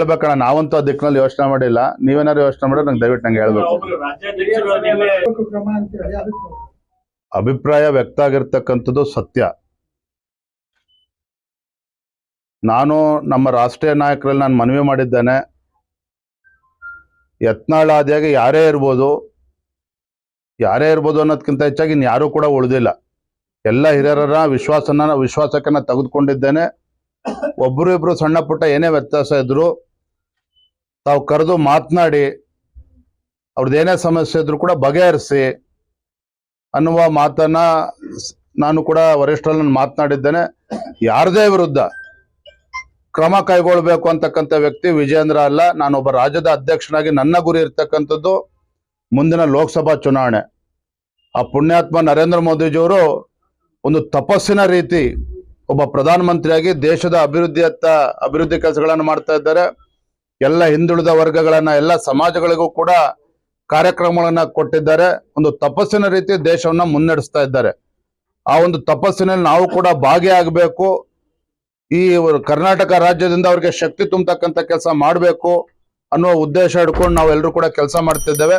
ಹೇಳ್ಬೇಕಣ್ಣ, ನಾವಂತೂ ಆ ದಿಕ್ಕಿನಲ್ಲಿ ಯೋಚನೆ ಮಾಡಿಲ್ಲ. ನೀವೇನಾದ್ರು ಯೋಚನೆ ಮಾಡಿದ್ರೆ ನಂಗೆ ದಯವಿಟ್ಟು ನಂಗೆ ಹೇಳ್ಬೇಕು. ಅಭಿಪ್ರಾಯ ವ್ಯಕ್ತ ಆಗಿರ್ತಕ್ಕಂಥದ್ದು ಸತ್ಯ. ನಾನು ನಮ್ಮ ರಾಷ್ಟ್ರೀಯ ನಾಯಕರಲ್ಲಿ ನಾನು ಮನವಿ ಮಾಡಿದ್ದೇನೆ. ಯತ್ನಾಳ್ ಆದಿಯಾಗಿ ಯಾರೇ ಇರ್ಬೋದು ಯಾರೇ ಇರ್ಬೋದು ಅನ್ನೋದಕ್ಕಿಂತ ಹೆಚ್ಚಾಗಿ ಇನ್ನು ಯಾರು ಕೂಡ ಉಳಿದಿಲ್ಲ. ಎಲ್ಲ ಹಿರಿಯರ ವಿಶ್ವಾಸನ ವಿಶ್ವಾಸಕ್ಕೆ ನಾನು ತೆಗೆದುಕೊಂಡಿದ್ದೇನೆ. ಒಬ್ಬರು ಇಬ್ರು ಸಣ್ಣ ಪುಟ್ಟ ಏನೇ ವ್ಯತ್ಯಾಸ ಇದ್ರು ತಾವು ಕರೆದು ಮಾತನಾಡಿ ಅವ್ರದ್ದೇನೇ ಸಮಸ್ಯೆ ಇದ್ರು ಕೂಡ ಬಗೆಹರಿಸಿ ಅನ್ನುವ ಮಾತನ್ನ ನಾನು ಕೂಡ ವರಿಷ್ಠರಲ್ಲಿ ನಾನು ಮಾತನಾಡಿದ್ದೇನೆ. ಯಾರದೇ ವಿರುದ್ಧ ಕ್ರಮ ಕೈಗೊಳ್ಬೇಕು ಅಂತಕ್ಕಂಥ ವ್ಯಕ್ತಿ ವಿಜೇಂದ್ರ ಅಲ್ಲ. ನಾನೊಬ್ಬ ರಾಜ್ಯದ ಅಧ್ಯಕ್ಷನಾಗಿ ನನ್ನ ಗುರಿ ಇರ್ತಕ್ಕಂಥದ್ದು ಮುಂದಿನ ಲೋಕಸಭಾ ಚುನಾವಣೆ. ಆ ಪುಣ್ಯಾತ್ಮ ನರೇಂದ್ರ ಮೋದಿಜಿಯವರು ಒಂದು ತಪಸ್ಸಿನ ರೀತಿ ಒಬ್ಬ ಪ್ರಧಾನಮಂತ್ರಿಯಾಗಿ ದೇಶದ ಅಭಿವೃದ್ಧಿಯತ್ತ ಅಭಿವೃದ್ಧಿ ಕೆಲಸಗಳನ್ನು ಮಾಡ್ತಾ ಇದ್ದಾರೆ. ಎಲ್ಲ ಹಿಂದುಳಿದ ವರ್ಗಗಳನ್ನ, ಎಲ್ಲ ಸಮಾಜಗಳಿಗೂ ಕೂಡ ಕಾರ್ಯಕ್ರಮಗಳನ್ನ ಕೊಟ್ಟಿದ್ದಾರೆ. ಒಂದು ತಪಸ್ಸಿನ ರೀತಿ ದೇಶವನ್ನ ಮುನ್ನಡೆಸ್ತಾ ಇದ್ದಾರೆ. ಆ ಒಂದು ತಪಸ್ಸಿನಲ್ಲಿ ನಾವು ಕೂಡ ಭಾಗಿಯಾಗಬೇಕು. ಈ ಕರ್ನಾಟಕ ರಾಜ್ಯದಿಂದ ಅವ್ರಿಗೆ ಶಕ್ತಿ ತುಂಬತಕ್ಕಂಥ ಕೆಲಸ ಮಾಡಬೇಕು ಅನ್ನುವ ಉದ್ದೇಶ ಇಟ್ಕೊಂಡು ನಾವೆಲ್ಲರೂ ಕೂಡ ಕೆಲಸ ಮಾಡ್ತಿದ್ದೇವೆ.